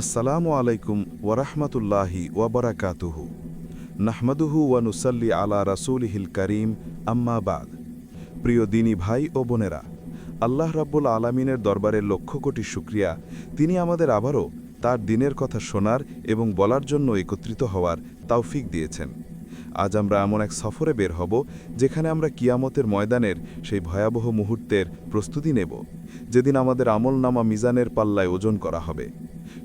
আসসালামু আলাইকুম ওরহমতুল্লাহি ওবরাকাতুহু নাহমাদুহু ওয়ানুসাল্লি আলা রাসূলিহিল করিম, আম্মা বাদ। প্রিয় দিনী ভাই ও বোনেরা, আল্লাহ রাব্বুল আলামিনের দরবারের লক্ষ কোটি শুক্রিয়া। তিনি আমাদের আবারও তার দিনের কথা শোনার এবং বলার জন্য একত্রিত হওয়ার তৌফিক দিয়েছেন। আজ আমরা এমন এক সফরে বের হব, যেখানে আমরা কিয়ামতের ময়দানের সেই ভয়াবহ মুহূর্তের প্রস্তুতি নেব, যেদিন আমাদের আমলনামা মিজানের পাল্লায় ওজন করা হবে।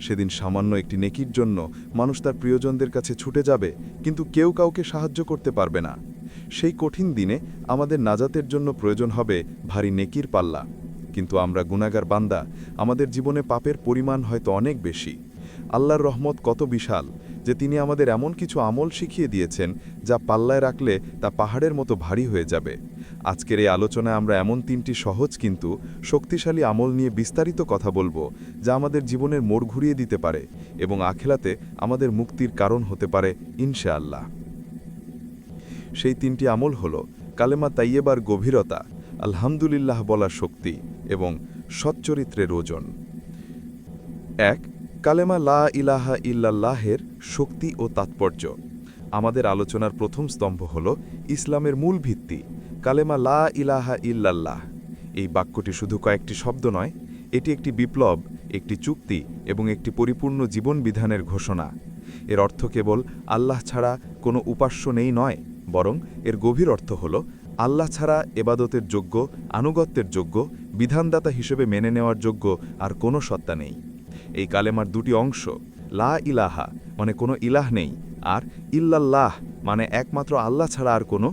সেদিন সামান্য একটি নেকির জন্য মানুষ তার প্রিয়জনদের কাছে ছুটে যাবে, কিন্তু কেউ কাউকে সাহায্য করতে পারবে না। সেই কঠিন দিনে আমাদের নাজাতের জন্য প্রয়োজন হবে ভারী নেকির পাল্লা। কিন্তু আমরা গুণাগার বান্দা, আমাদের জীবনে পাপের পরিমাণ হয়তো অনেক বেশি। আল্লাহর রহমত কত বিশাল যে তিনি আমাদের এমন কিছু আমল শিখিয়ে দিয়েছেন যা পাল্লায় রাখলে তা পাহাড়ের মতো ভারী হয়ে যাবে। আজকের এই আলোচনায় আমরা এমন তিনটি সহজ কিন্তু শক্তিশালী আমল নিয়ে বিস্তারিত কথা বলব যা আমাদের জীবনের মোড় ঘুরিয়ে দিতে পারে এবং আখেলাতে আমাদের মুক্তির কারণ হতে পারে, ইনশাআল্লাহ। সেই তিনটি আমল হল কালেমা তাইয়েবার গভীরতা, আলহামদুলিল্লাহ বলার শক্তি এবং সচ্চরিত্রের ওজন। এক কালেমা লা ইলাহা ইল্লাল্লাহের শক্তি ও তাৎপর্য। আমাদের আলোচনার প্রথম স্তম্ভ হল ইসলামের মূল ভিত্তি, কালেমা লা ইলাহা ইল্লাল্লাহ। এই বাক্যটি শুধু কয়েকটি শব্দ নয়, এটি একটি বিপ্লব, একটি চুক্তি এবং একটি পরিপূর্ণ জীবন বিধানের ঘোষণা। এর অর্থ কেবল আল্লাহ ছাড়া কোনো উপাস্য নেই নয়, বরং এর গভীর অর্থ হল আল্লাহ ছাড়া এবাদতের যোগ্য, আনুগত্যের যোগ্য, বিধানদাতা হিসেবে মেনে নেওয়ার যোগ্য আর কোনো সত্তা নেই। এই কালেমার দুটি অংশ, লা ইলাহা মানে কোনো ইলাহ নেই, আর ইল্লাল্লাহ মানে একমাত্র আল্লাহ ছাড়া আর কোনো।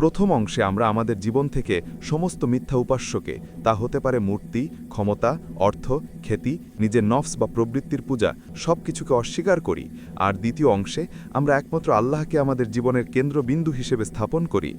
প্রথম অংশে আমরা আমাদের জীবন থেকে সমস্ত মিথ্যা উপাস্যকে, তা হতে পারে মূর্তি, ক্ষমতা, অর্থ, খ্যাতি, নিজের নফস বা প্রবৃত্তির পূজা সব কিছুকে অস্বীকার করি, আর দ্বিতীয় অংশে আমরা একমাত্র আল্লাহকে আমাদের জীবনের কেন্দ্রবিন্দু হিসেবে স্থাপন করি।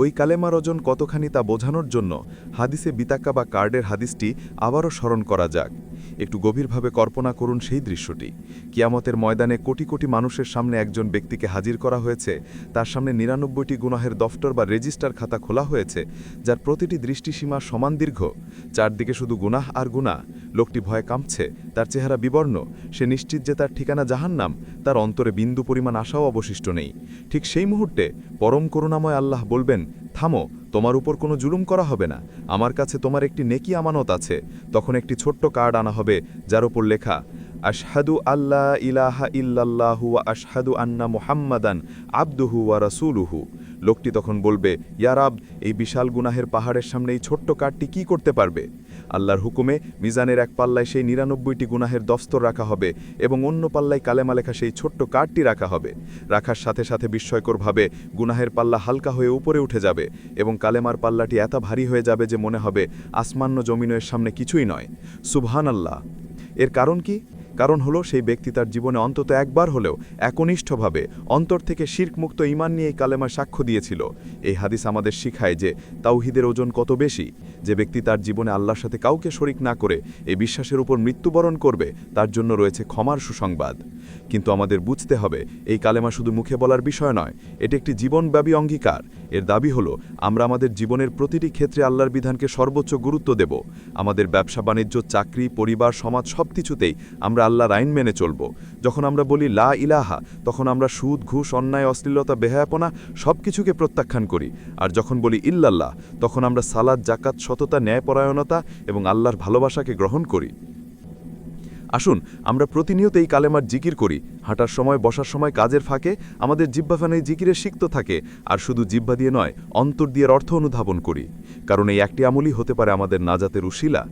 ওই কালেমার ওজন কতখানি তা বোঝানোর জন্য হাদিসে বিতাক্কা বা কার্ডের হাদিসটি আবারও স্মরণ করা যাক। একটু গভীরভাবে কল্পনা করুন সেই দৃশ্যটি। কিয়ামতের ময়দানে কোটি কোটি মানুষের সামনে একজন ব্যক্তিকে হাজির করা হয়েছে, তার সামনে নিরানব্বইটি গুনাহের দফতর বা রেজিস্টার খাতা খোলা হয়েছে, যার প্রতিটি দৃষ্টিসীমা সমান দীর্ঘ। চারদিকে শুধু গুনাহ আর গুনাহ। লোকটি ভয়ে কাঁপছে, তার চেহারা বিবর্ণ। সে নিশ্চিত যে তার ঠিকানা জাহান্নাম, তার অন্তরে বিন্দু পরিমাণ আশাও অবশিষ্ট নেই। ঠিক সেই মুহূর্তে পরম করুণাময় আল্লাহ বলবেন, থামো তোমার উপর কোনো জুলুম করা হবে না। আমার কাছে তোমার একটি নেকি আমানত আছে। তখন একটি ছোট্ট কার্ড আনা হবে, যার উপর লেখা আশহাদু আল্লাহ ইলাহা ইল্লাল্লাহু ওয়া আশহাদু আন্না মুহাম্মাদান আবদুহু ওয়া রাসূলুহু। লোকটি তখন বলবে ইয়ারাব এই বিশাল গুনাহের পাহাড়ের সামনে এই ছোট্ট কার্ডটি কি করতে পারবে? আল্লাহর হুকুমে মিজানের এক পাল্লায় সেই নিরানব্বইটি গুনাহের দস্তর রাখা হবে এবং অন্য পাল্লায় কালেমা লেখা সেই ছোট্ট কার্ডটি রাখা হবে। রাখার সাথে সাথে বিস্ময়করভাবে গুনাহের পাল্লা হালকা হয়ে উপরে উঠে যাবে এবং কালেমার পাল্লাটি এত ভারী হয়ে যাবে যে মনে হবে আসমান্য জমিনের সামনে কিছুই নয়। সুবহান আল্লাহ এর কারণ কি? কারণ হলো সেই ব্যক্তি তার জীবনে অন্তত একবার হলেও একনিষ্ঠভাবে অন্তর থেকে শির্কমুক্ত ইমান নিয়ে এই কালেমা সাক্ষ্য দিয়েছিল। এই হাদিস আমাদের শিখায় যে তাওহিদের ওজন কত বেশি। যে ব্যক্তি তার জীবনে আল্লাহর সাথে কাউকে শরিক না করে এই বিশ্বাসের উপর মৃত্যুবরণ করবে, তার জন্য রয়েছে ক্ষমার সুসংবাদ। কিন্তু আমাদের বুঝতে হবে, এই কালেমা শুধু মুখে বলার বিষয় নয়, এটি একটি জীবনব্যাপী অঙ্গীকার। এর দাবি হলো, আমরা আমাদের জীবনের প্রতিটি ক্ষেত্রে আল্লাহর বিধানকে সর্বোচ্চ গুরুত্ব দেব। আমাদের ব্যবসা, বাণিজ্য, চাকরি, পরিবার, সমাজ সব কিছুতেই আমরা আল্লাহর আইন মেনে চলব। যখন আমরা বলি লা ইলাহা, তখন আমরা সুদ, ঘুষ, অন্যায়, অশ্লীলতা, বেহায়াপনা সব কিছুকে প্রত্যাখ্যান করি। আর যখন বলি ইল্লাল্লাহ, তখন আমরা সালাদ জাকাত সততা, ন্যায়পরায়ণতা এবং আল্লাহর ভালোবাসাকে গ্রহণ করি। আসুন, আমরা প্রতিনিয়ত এই কালেমার জিকির করি। হাঁটার সময়, বসার সময়, কাজের ফাঁকে আমাদের জিব্বাফানে জিকিরে সিক্ত থাকে। আর শুধু জিব্বা দিয়ে নয়, অন্তর দিয়ে অর্থ অনুধাবন করি। কারণ এই একটি আমলই হতে পারে আমাদের নাজাতের উশিলা।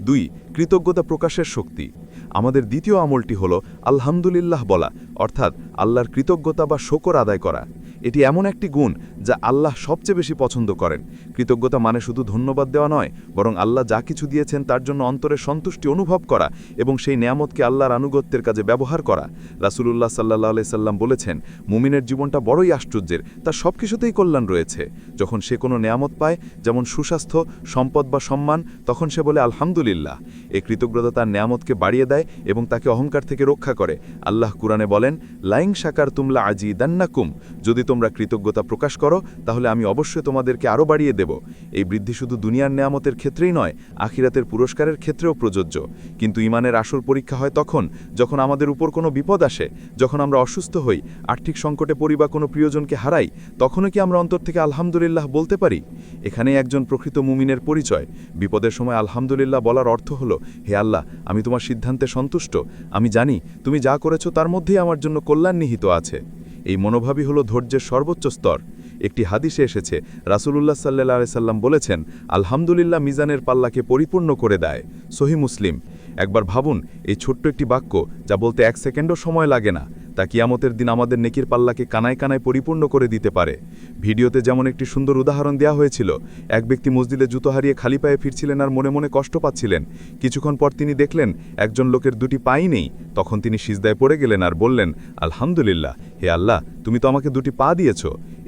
দুই, কৃতজ্ঞতা প্রকাশের শক্তি। আমাদের দ্বিতীয় আমলটি হল আলহামদুলিল্লাহ বলা অর্থাৎ আল্লাহর কৃতজ্ঞতা বা শোকর আদায় করা। এটি এমন একটি গুণ যা আল্লাহ সবচেয়ে বেশি পছন্দ করেন। কৃতজ্ঞতা মানে শুধু ধন্যবাদ দেওয়া নয়, বরং আল্লাহ যা কিছু দিয়েছেন তার জন্য অন্তরে সন্তুষ্টি অনুভব করা এবং সেই নিয়ামতকে আল্লাহর আনুগত্যের কাজে ব্যবহার করা। রাসুলুল্লাহ সাল্লাহ সাল্লাম বলেছেন, মুমিনের জীবনটা বড়ই আশ্চর্যের, তার সব কিছুতেই কল্যাণ রয়েছে। যখন সে কোনো নিয়ামত পায়, যেমন সুস্বাস্থ্য, সম্পদ বা সম্মান, তখন সে বলে, আলহামদুলিল্লাহ। এই কৃতজ্ঞতা তার নিয়ামতকে বাড়িয়ে দেয় এবং তাকে অহংকার থেকে রক্ষা করে। আল্লাহ কুরআনে বলেন, লাইং সাকার তুমলা আজি দান্নাকুম যদি তোমরা কৃতজ্ঞতা প্রকাশ করো, তাহলে আমি অবশ্যই তোমাদেরকে আরও বাড়িয়ে দেব। এই বৃদ্ধি শুধু দুনিয়ার নেয়ামতের ক্ষেত্রেই নয়, আখিরাতের পুরস্কারের ক্ষেত্রেও প্রযোজ্য। কিন্তু ইমানের আসল পরীক্ষা হয় তখন, যখন আমাদের উপর কোনো বিপদ আসে, যখন আমরা অসুস্থ হই, আর্থিক সংকটে পড়ি বা কোনো প্রিয়জনকে হারাই, তখনও কি আমরা অন্তর থেকে আলহামদুলিল্লাহ বলতে পারি? এখানেই একজন প্রকৃত মুমিনের পরিচয়। বিপদের সময় আলহামদুলিল্লাহ বলার অর্থ হলো, হে আল্লাহ, আমি তোমার সিদ্ধান্তে সন্তুষ্ট। আমি জানি, তুমি যা করেছ তার মধ্যেই আমার জন্য কল্যাণ নিহিত আছে। এই মনোভাবই হলো ধৈর্যের সর্বোচ্চ স্তর। একটি হাদিসে এসেছে, রাসুলুল্লাহ সাল্লাহ আলি সাল্লাম বলেছেন, আলহামদুলিল্লাহ মিজানের পাল্লাকে পরিপূর্ণ করে দেয়। সহি মুসলিম। একবার ভাবুন, এই ছোট্ট একটি বাক্য যা বলতে এক সেকেন্ডও সময় লাগে না। তা কিয়ামতের দিন আমাদের নেকির পাল্লাকে কানায় কানায় পরিপূর্ণ করে দিতে পারে। ভিডিওতে যেমন একটি সুন্দর উদাহরণ দেওয়া হয়েছিল, এক ব্যক্তি মসজিদে জুতো হারিয়ে খালি পায়ে ফিরছিলেন আর মনে মনে কষ্ট পাচ্ছিলেন। কিছুক্ষণ পর তিনি দেখলেন, একজন লোকের দুটি পাই নেই। তখন তিনি সিজদায় পড়ে গেলেন আর বললেন, আলহামদুলিল্লাহ, হে আল্লাহ, তুমি তো আমাকে দুটি পা দিয়েছ।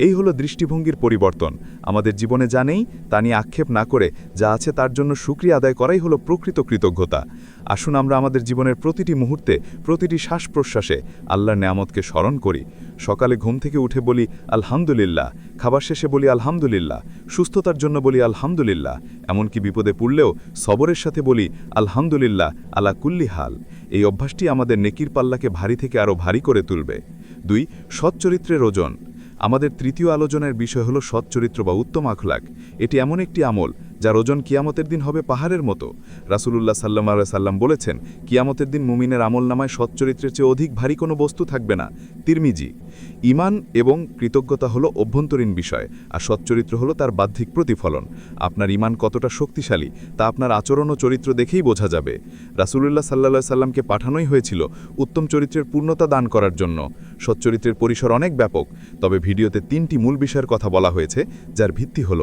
এই হলো দৃষ্টিভঙ্গির পরিবর্তন। আমাদের জীবনে যা নেই, তা নিয়ে আক্ষেপ না করে যা আছে তার জন্য সুক্রিয়া আদায় করাই হলো প্রকৃত কৃতজ্ঞতা। আসুন আমরা আমাদের জীবনের প্রতিটি মুহূর্তে, প্রতিটি শ্বাস প্রশ্বাসে আল্লাহর নেয়ামতকে স্মরণ করি। সকালে ঘুম থেকে উঠে বলি, আলহামদুলিল্লাহ। খাবার শেষে বলি, আলহামদুলিল্লাহ। সুস্থতার জন্য বলি, আলহামদুলিল্লাহ। এমনকি বিপদে পড়লেও সবরের সাথে বলি, আলহামদুলিল্লাহ আলা কুল্লি হাল। এই অভ্যাসটি আমাদের নেকির পাল্লাকে ভারী থেকে আরও ভারী করে তুলবে। দুই, সচ্চরিত্রের ওজন। আমাদের তৃতীয় আলোচনার বিষয় হল সৎচরিত্র বা উত্তম আখলাক। এটি এমন একটি আমল যার ওজন কিয়ামতের দিন হবে পাহাড়ের মতো। রাসুলুল্লাহ সাল্লাম সাল্লাম বলেছেন, কিয়ামতের দিন মুমিনের আমল নামায় সচ্চরিত্রের চেয়ে অধিক ভারী কোনো বস্তু থাকবে না। তিরমিজি ইমান এবং কৃতজ্ঞতা হলো অভ্যন্তরীণ বিষয়, আর সচ্চরিত্র হলো তার বাহ্যিক প্রতিফলন। আপনার ইমান কতটা শক্তিশালী, তা আপনার আচরণ ও চরিত্র দেখেই বোঝা যাবে। রাসুলুল্লাহ সাল্লা সাল্লামকে পাঠানোই হয়েছিল উত্তম চরিত্রের পূর্ণতা দান করার জন্য। সচ্চরিত্রের পরিসর অনেক ব্যাপক, তবে ভিডিওতে তিনটি মূল বিষয়ের কথা বলা হয়েছে, যার ভিত্তি হল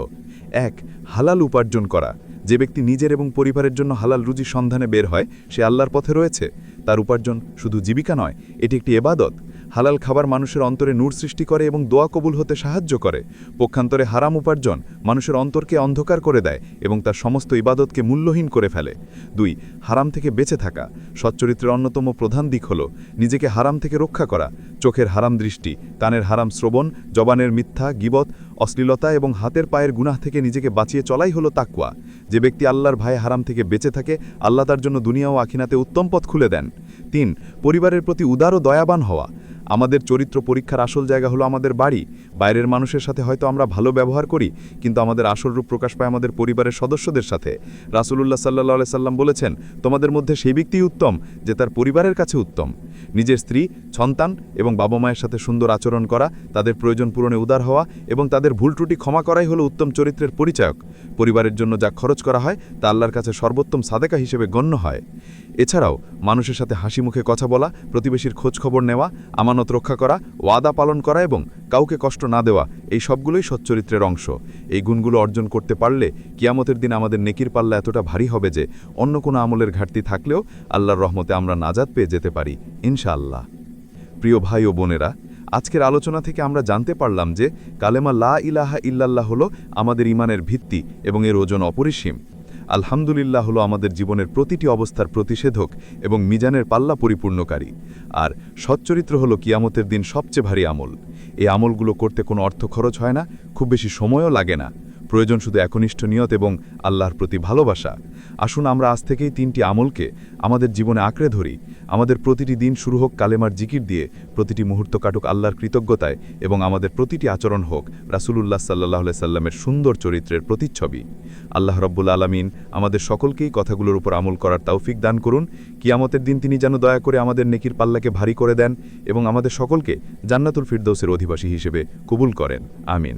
এক, হালাল উপার্জন করা। যে ব্যক্তি নিজের এবং পরিবারের জন্য হালাল রুজি সন্ধানে বের হয়, সে আল্লাহর পথে রয়েছে। তার উপার্জন শুধু জীবিকা নয়, এটি একটি এবাদত। হালাল খাবার মানুষের অন্তরে নূর সৃষ্টি করে এবং দোয়া কবুল হতে সাহায্য করে। পক্ষান্তরে হারাম উপার্জন মানুষের অন্তরকে অন্ধকার করে দেয় এবং তার সমস্ত ইবাদতকে মূল্যহীন করে ফেলে। দুই, হারাম থেকে বেঁচে থাকা। সচ্চরিত্রের অন্যতম প্রধান দিক হল নিজেকে হারাম থেকে রক্ষা করা, চোখের হারাম দৃষ্টি, কানের হারাম শ্রবণ, জবানের মিথ্যা, গিবত, অশ্লীলতা এবং হাতের পায়ের গুনাহ থেকে নিজেকে বাঁচিয়ে চলাই হলো তাকুয়া যে ব্যক্তি আল্লাহর ভাই হারাম থেকে বেঁচে থাকে, আল্লাহ তার জন্য দুনিয়া ও আখিনাতে উত্তম পথ খুলে দেন। তিন, পরিবারের প্রতি উদার ও দয়াবান হওয়া। আমাদের চরিত্র পরীক্ষার আসল জায়গা হলো আমাদের বাড়ি। বাইরের মানুষের সাথে হয়তো আমরা ভালো ব্যবহার করি, কিন্তু আমাদের আসল রূপ প্রকাশ পায় আমাদের পরিবারের সদস্যদের সাথে। রাসুলুল্লাহ সাল্লাহ সাল্লাম বলেছেন, তোমাদের মধ্যে সেই ব্যক্তিই উত্তম, যে তার পরিবারের কাছে উত্তম। নিজের স্ত্রী, সন্তান এবং বাবা মায়ের সাথে সুন্দর আচরণ করা, তাদের প্রয়োজন পূরণে উদার হওয়া এবং তাদের ভুল ত্রুটি ক্ষমা করাই হলো উত্তম চরিত্রের পরিচায়ক। পরিবারের জন্য যা খরচ করা হয়, তা আল্লাহর কাছে সর্বোত্তম সাদেকা হিসেবে গণ্য হয়। এছাড়াও, মানুষের সাথে হাসি মুখে কথা বলা, প্রতিবেশীর খোঁজ খবর নেওয়া, আমানত রক্ষা করা, ওয়াদা পালন করা এবং কাউকে কষ্ট না দেওয়া, এই সবগুলোই সচ্চরিত্রের অংশ। এই গুণগুলো অর্জন করতে পারলে কিয়ামতের দিন আমাদের নেকির পাল্লা এতটা ভারী হবে যে অন্য কোনো আমলের ঘাটতি থাকলেও আল্লাহর রহমতে আমরা নাজাদ পেয়ে যেতে পারি, ইনশাআল্লাহ। প্রিয় ভাই ও বোনেরা, আজকের আলোচনা থেকে আমরা জানতে পারলাম যে কালেমা লা ইলাহা ইল্লাল্লাহ হলো আমাদের ইমানের ভিত্তি এবং এর ওজন অপরিসীম। আলহামদুলিল্লাহ হলো আমাদের জীবনের প্রতিটি অবস্থার প্রতিষেধক এবং মিজানের পাল্লা পরিপূর্ণকারী। আর সচ্চরিত্র হলো কিয়ামতের দিন সবচেয়ে ভারী আমল। এই আমলগুলো করতে কোনো অর্থ খরচ হয় না, খুব বেশি সময়ও লাগে না। প্রয়োজন শুধু একনিষ্ঠ নিয়ত এবং আল্লাহর প্রতি ভালোবাসা। আসুন আমরা আজ থেকেই তিনটি আমলকে আমাদের জীবনে আঁকড়ে ধরি। আমাদের প্রতিটি দিন শুরু হোক কালেমার জিকির দিয়ে, প্রতিটি মুহূর্ত কাটুক আল্লাহর কৃতজ্ঞতায় এবং আমাদের প্রতিটি আচরণ হোক রাসুলুল্লাহ সাল্লাহ সাল্লামের সুন্দর চরিত্রের প্রতিচ্ছবি। আল্লাহ রব্বুল আলমিন আমাদের সকলকেই কথাগুলোর উপর আমল করার তৌফিক দান করুন। কিয়ামতের দিন তিনি যেন দয়া করে আমাদের নেকির পাল্লাকে ভারী করে দেন এবং আমাদের সকলকে জান্নাতুল ফিরদৌসের অধিবাসী হিসেবে কবুল করেন। আমিন।